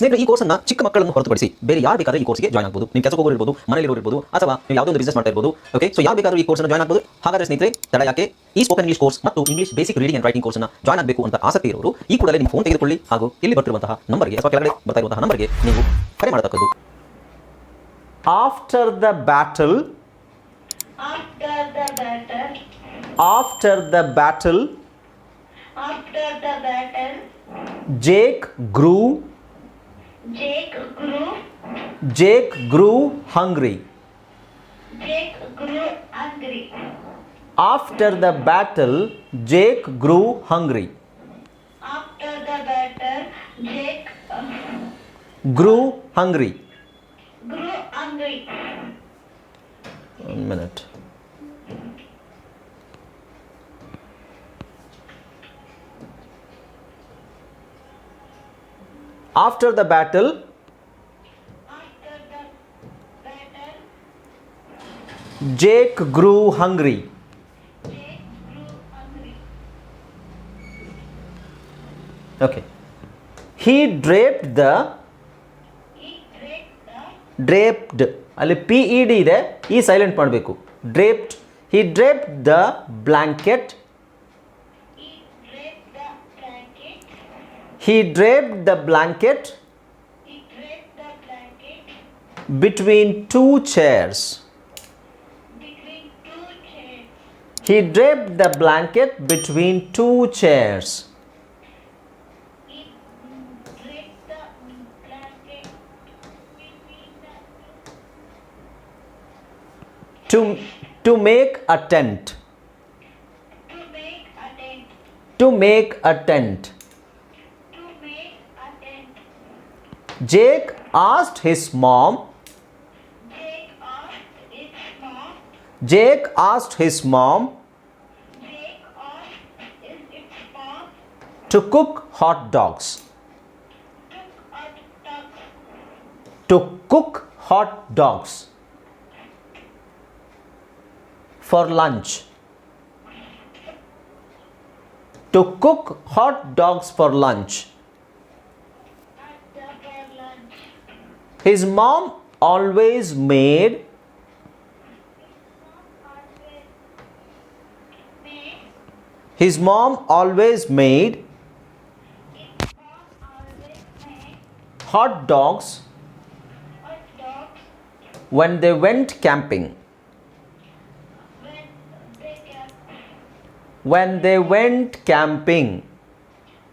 ಸ್ನೇಹಿತರೆ ಈ ಕೋರ್ಸನ್ನ ಚಿಕ್ಕ ಮಕ್ಕಳನ್ನು ಹೊರತುಪಡಿಸಿ ಬೇರೆ ಯಾರು ಬೇಕಾದ್ರೆ ಈ ಕೋರ್ಸ್ಗೆ ಜಾಯ್ನ್ ಆಗಬಹುದು ನಿಮ್ಮ ಕೆಲಸ ಹೋಗೋರು ಇರ್ಬೋದು ಮನೇಲಿ ಇರ್ಬೋದು ಅಥವಾ ನೀವು ಯಾವುದೋ ಒಂದು ಬಿಸ್ನೆಸ್ ಮಾಡ್ತಾ ಇರ್ಬೋದು ಓಕೆ ಸೊ ಯಾರು ಬೇಕಾದ್ರೂ ಈ ಕೋರ್ಸ್ನ ಜಾಯ್ನ್ ಆಗಬಹುದು ಹಾಗಾದ್ರೆ ಸ್ನೇಹಿತರೆ ತಡ ಯಾಕೆ? ಈ ಸ್ಪೋಕನ್ ಇಂಗ್ಲಿಷ್ ಕೋರ್ಸ್ ಮತ್ತು English basic reading and writing ಕೋರ್ಸ್ನ ಜಾಯ್ನ್ ಆಗಬೇಕು ಅಂತ ಆಸಕ್ತಿ ಇರೋರು ಈ ಕೂಡಲೇ ನಿಮ್ಮ ಫೋನ್ ತೆಗೆದುಕೊಳ್ಳಿ ಹಾಗೂ ಇಲ್ಲಿ ಬರ್ತಿರುವಂತಹ ನಂಬರ್ಗೆ ಅಥವಾ ಕೆಳಗಡೆ ಬರ್ತಾ ಇರುವಂತಹ ನಂಬರ್ಗೆ ನೀವು ಕರೆ ಮಾಡತಕ್ಕದ್ದು. After the battle after the battle Jake grew, Jake grew, Jake grew hungry. Jake grew angry. After the battle, Jake grew hungry. After the battle, Jake uh, Grew hungry. grew angry. One minute. After the battle, After the battle, Jake grew hungry. Jake grew angry. Okay. He draped the He draped the draped ಅಲ್ಲಿ P E D ಇದೆ ಈ silent ಮಾಡಬೇಕು draped he draped the blanket He draped the blanket, draped the blanket between, two chairs. between two chairs. He draped the blanket between two chairs. to to make a tent to make a tent to make a tent Jake asked his mom. Jake asked his mom to cook hot dogs. To cook hot dogs for lunch. To cook hot dogs for lunch. His mom always made Always made his mom always made its mom always made hot dogs hot dogs when they went camping. when they kept When they went camping.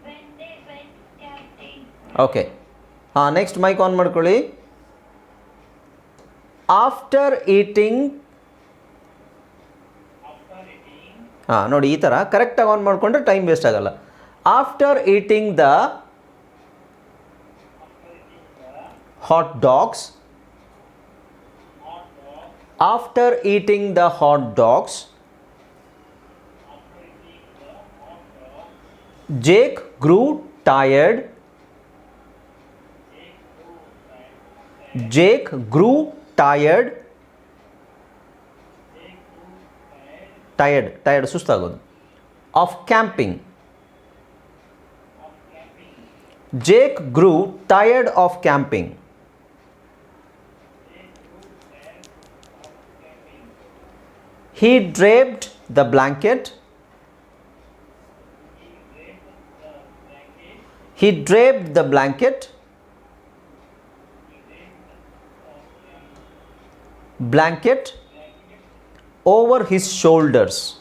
when they went camping. Okay ಹಾಂ next mic on ಮಾಡ್ಕೊಳ್ಳಿ after eating ಹಾಂ ನೋಡಿ ಈ ಥರ ಕರೆಕ್ಟಾಗಿ on ಮಾಡಿಕೊಂಡ್ರೆ time waste ಆಗಲ್ಲ after eating the hot dogs after eating the hot dogs Jake grew tired Jake grew tired. Tired tired ಸುಸ್ತಾಗೋದು of camping Jake grew tired of camping. He draped the blanket. He draped the blanket. Blanket over his shoulders.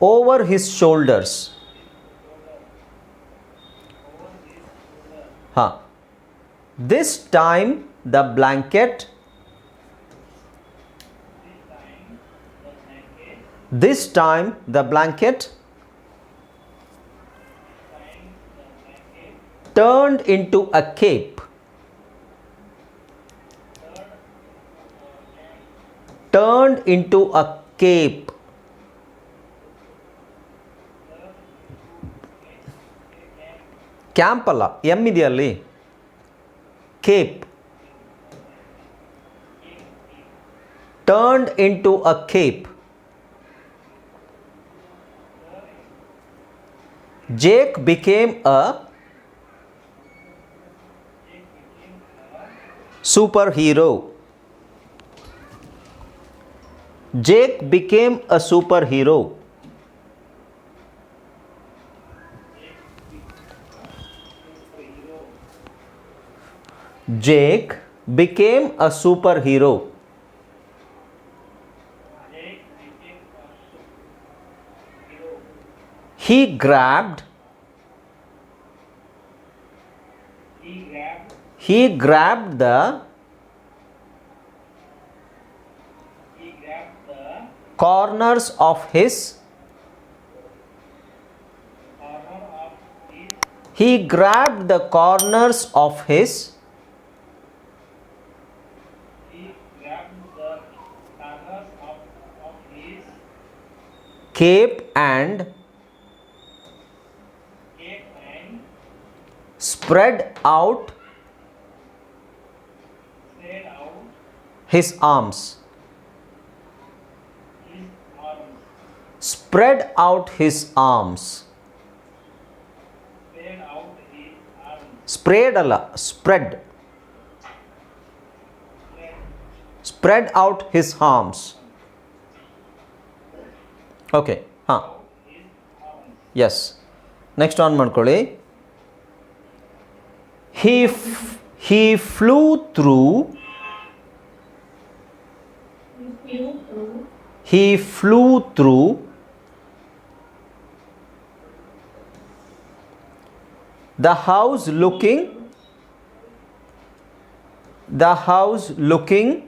Over his shoulders. Huh. This time the blanket this time the blanket turned into a cape turned into a cape camp ಅಲ್ಲ M ಇದೆಯಲ್ಲಿ cape turned in to a cape Jake became a super hero Jake became a superhero. Jake became a superhero. He grabbed He grabbed the corners of his he grabbed the corners of his cape and spread out his arms spread out his arms spread ಅಲ್ಲ spread spread out his arms okay ಹಾಂ S next on ಮಾಡ್ಕೊಳ್ಳಿ ಹೀ ಹೀ flu through Hi flu through the house looking the house looking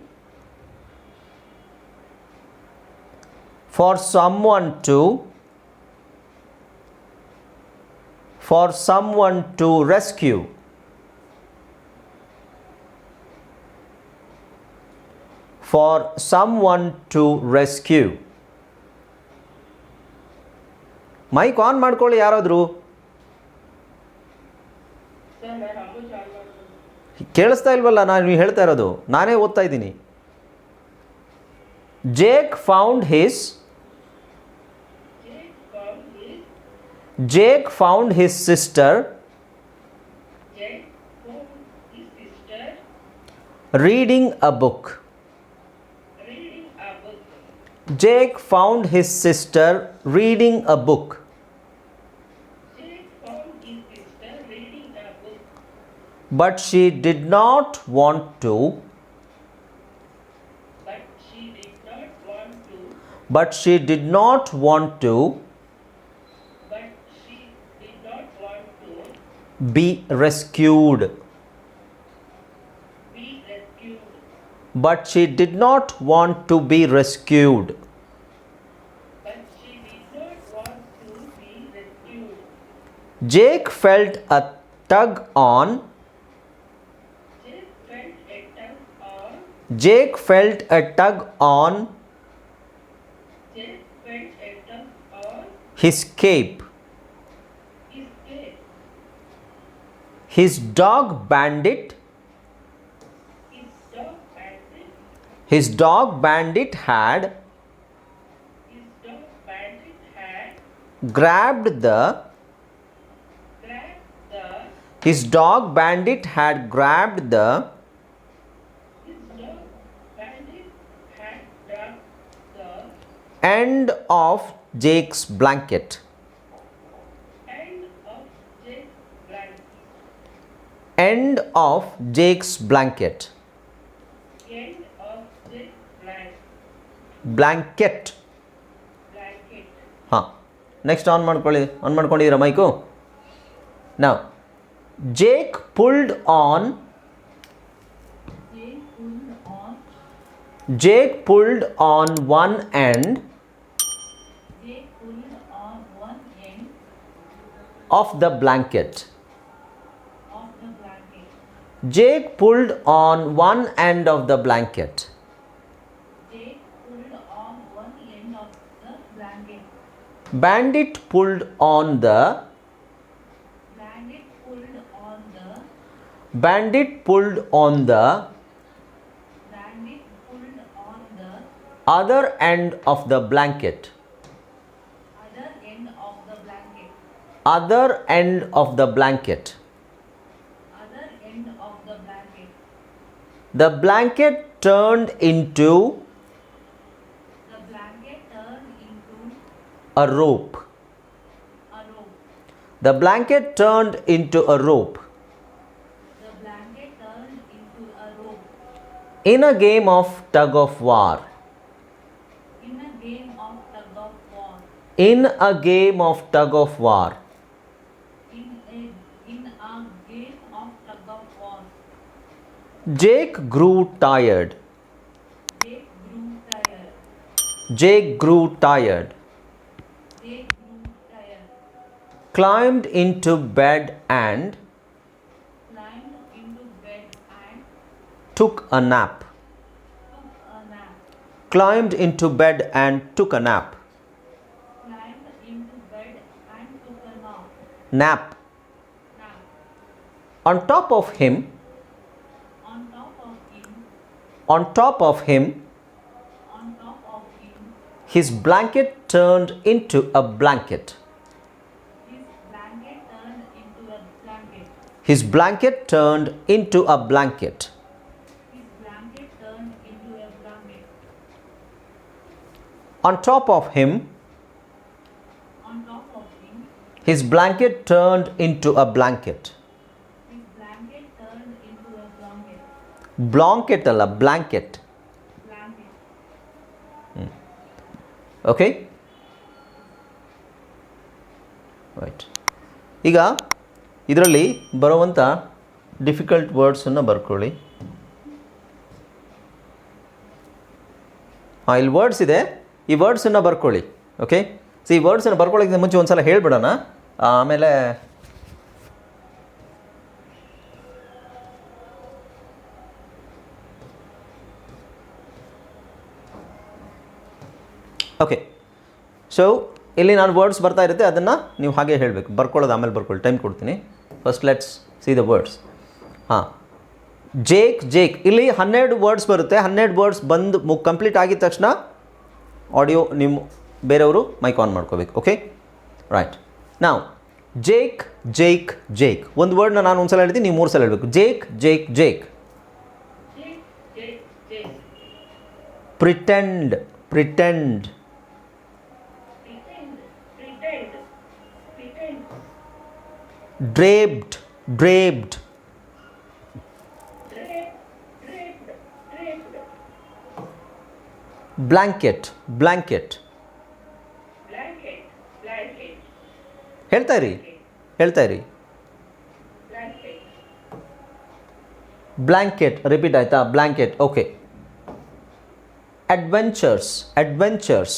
for someone to for someone to rescue for someone to rescue mic on ಮಾಡ್ಕೊಳ್ಳಿ ಯಾರಾದರೂ ಕೇಳಿಸ್ತಾ ಇಲ್ವಲ್ಲ, ನಾನು ನೀವು ಹೇಳ್ತಾ ಇರೋದು. ನಾನೇ ಓದ್ತಾ ಇದ್ದೀನಿ. Jake found his Jake found his sister reading a book Jake found his sister reading a book But she did not want to. but she did not want to. But she did not want to But she did not want to be rescued. But she did not want to be rescued. But she did not want to be rescued. Jake felt a tug on. Jake felt a tug on. Jake felt a tug on his cape. his dog Bandit. His dog bandit had grabbed the His dog Bandit had grabbed the His dog bandit had grabbed the end of Jake's blanket. end of Jake's blanket. End of Jake's blanket. End of Jake's blanket. Blanket. Blanket. ಹಾಂ next on ಮಾಡ್ಕೊಳ್ಳಿ on ಮಾಡ್ಕೊಂಡಿದ್ದೀರಾ mike ನಾವು Jake pulled on Jake pulled on. Jake pulled of the blanket. Jake pulled on one end of the blanket. Pulled on the. Bandit pulled on the Bandit pulled on the Bandit pulled on the Bandit pulled on the other end of the blanket. other end of the blanket. Other end of the blanket. The blanket turned into the blanket turned into a rope. A rope. The blanket turned into a rope. The blanket turned into a rope. In a game of tug of war. In a game of tug of war. In a game of tug of war. Jake grew tired. Jake grew tired. Climbed into bed and Climbed into bed and took a nap. Climbed into bed and took a nap. Climbed into bed and took a nap. Nap. Nap. On top of him, On top of him, on top of him, his blanket turned into a blanket. his blanket turned into a blanket. On top of him, his blanket turned into a blanket. Blanket ಅಲ್ಲ blanket. Okay right ಈಗ ಇದರಲ್ಲಿ ಬರುವಂಥ difficult ವರ್ಡ್ಸನ್ನು ಬರ್ಕೊಳ್ಳಿ. ಹಾಂ, ಇಲ್ಲಿ words ಇದೆ. ಈ ವರ್ಡ್ಸನ್ನು ಬರ್ಕೊಳ್ಳಿ. ಓಕೆ ಸೊ ಈ ವರ್ಡ್ಸನ್ನು ಬರ್ಕೊಳ್ಳೋಕ್ಕಿಂತ ಮುಂಚೆ ಒಂದು ಸಲ ಹೇಳಿಬಿಡೋಣ. ಆಮೇಲೆ ಓಕೆ ಸೊ ಇಲ್ಲಿ ನಾನು ವರ್ಡ್ಸ್ ಬರ್ತಾ ಇರುತ್ತೆ ಅದನ್ನು ನೀವು ಹಾಗೆ ಹೇಳಬೇಕು. ಬರ್ಕೊಳ್ಳೋದು ಆಮೇಲೆ ಬರ್ಕೊಳ್ಳಿ ಟೈಮ್ ಕೊಡ್ತೀನಿ. First let's see the words ಹಾಂ. ಜೇಕ್ ಜೇಕ್ ಇಲ್ಲಿ ಹನ್ನೆರಡು ವರ್ಡ್ಸ್ ಬರುತ್ತೆ. ಹನ್ನೆರಡು ವರ್ಡ್ಸ್ ಬಂದು ಮು ಕಂಪ್ಲೀಟ್ ಆಗಿದ ತಕ್ಷಣ ಆಡಿಯೋ ನಿಮ್ಮ ಬೇರೆಯವರು ಮೈಕ್ ಆನ್ ಮಾಡ್ಕೋಬೇಕು. ಓಕೆ ರೈಟ್ ನಾವು ಜೇಕ್ ಜೇಕ್ ಜೇಕ್ ಒಂದು ವರ್ಡ್ನ ನಾನು ಒಂದು ಸಲ ಹೇಳ್ತೀನಿ ನೀವು ಮೂರು ಸಲ ಹೇಳಬೇಕು Jake Jake Jake. Pretend pretend Draped, draped, draped. Blanket blanket Blanket, blanket, ಹೇಳ್ತಾ ಇರಿ ಹೇಳ್ತಾ ಇರಿ blanket. ಬ್ಲ್ಯಾಂಕೆಟ್ ರಿಪೀಟ್ ಆಯ್ತಾ blanket okay adventures adventures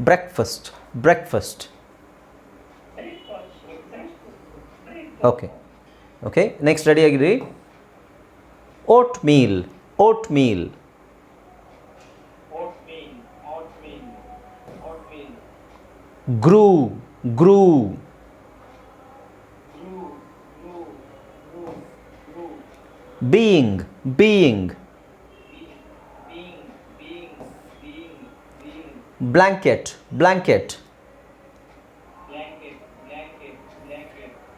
breakfast. Breakfast. Okay. Okay. Next ready agree. Oatmeal. Oatmeal. Oatmeal. Oatmeal. Oatmeal. Grew grew being. Being. blanket, blanket, blanket,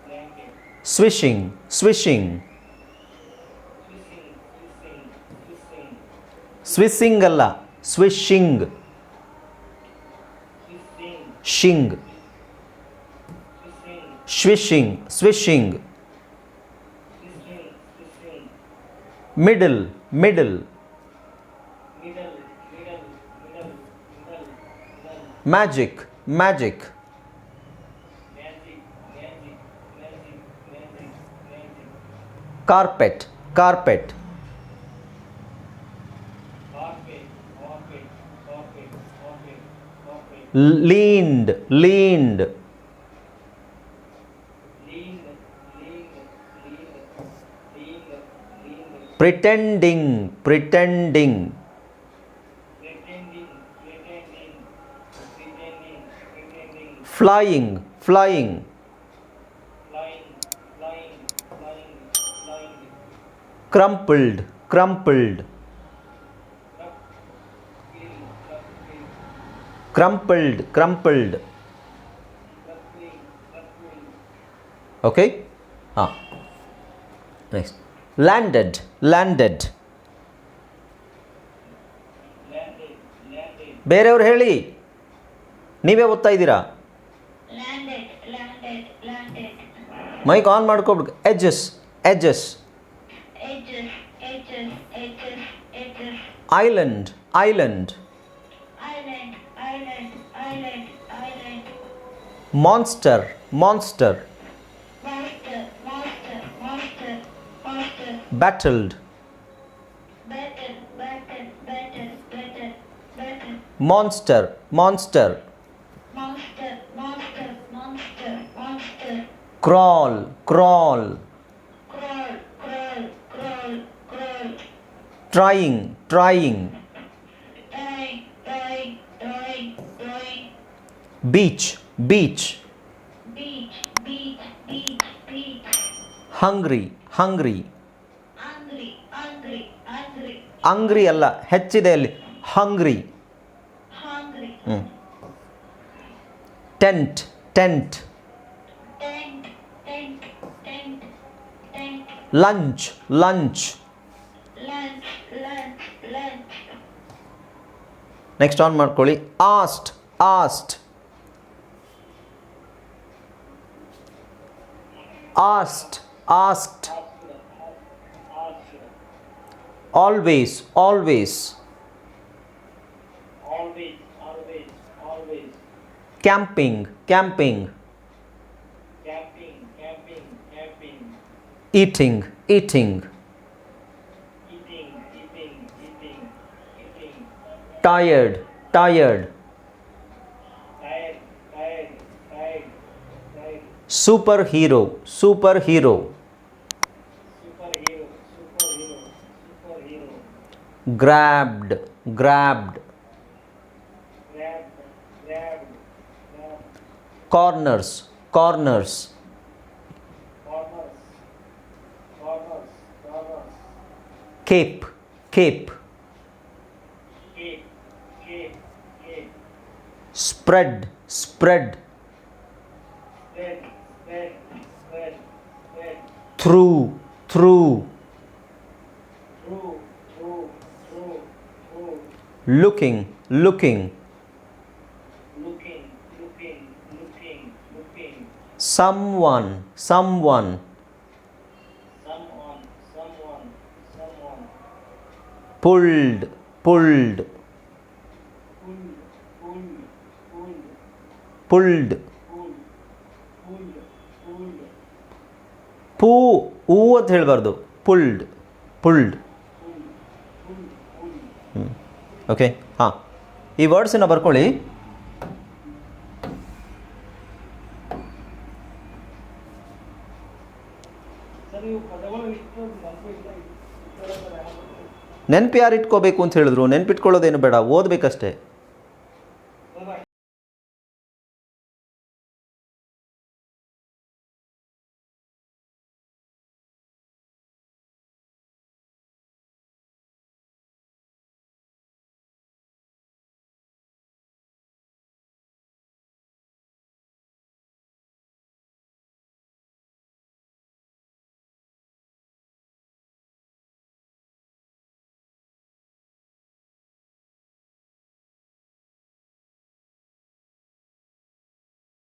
blanket, ಸ್ವಿಶಿಂಗ್ ಸ್ವಿಶಿಂಗ್ swishing, swishing, swishing, ಸ್ವಿಸ್ಸಿಂಗ್ ಅಲ್ಲ ಸ್ವಿಶಿಂಗ್ swishing, Singh swishing, ಸ್ವಿಶಿಂಗ್ ಸ್ವಿಶಿಂಗ್ swishing, swishing, middle middle magic, magic. Carpet, carpet. Leaned, leaned. Pretending, pretending. up, feel, up, feel, okay ಹಾಂ next landed landed landed, landed, ಬೇರೆಯವ್ರು ಹೇಳಿ ನೀವೇ ಓದ್ತಾ ಇದ್ದೀರಾ landed, landed, landed, mic on ಮಾಡ್ಕೊಬಿಟ್ಟು edges edges edges, edges, edges, edges, island island island, island, island, island, monster monster monster, monster, monster, beach beach beach, beach, beach, beach, hungry hungry angry, angry, angry, angry ಅಲ್ಲ ಹೆಚ್ಚಿದೆ ಅಲ್ಲಿ ಹಂಗ್ರಿ hungry, tent tent lunch, lunch, lunch, next on ಮಾಡ್ಕೊಳ್ಳಿ asked asked asked asked always always always, always, always, camping camping eating, eating. Tired, tired. Superhero, superhero. Grabbed, grabbed. Corners, corners. Cape, cape. Spread, spread. Through, through. Looking, looking. Someone, someone. Pulled pulled pulled ಪೂ ಹೂ ಅಂತ ಹೇಳಬಾರ್ದು pulled pulled okay ಹಾಂ ಈ ವರ್ಡ್ಸನ್ನು ಬರ್ಕೊಳ್ಳಿ sir ನೆನ್ಪು ಯಾರು ಇಟ್ಕೋಬೇಕು ಅಂತ ಹೇಳಿದ್ರು ನೆನ್ಪಿಟ್ಕೊಳ್ಳೋದೇನು ಬೇಡ ಓದಬೇಕಷ್ಟೇ.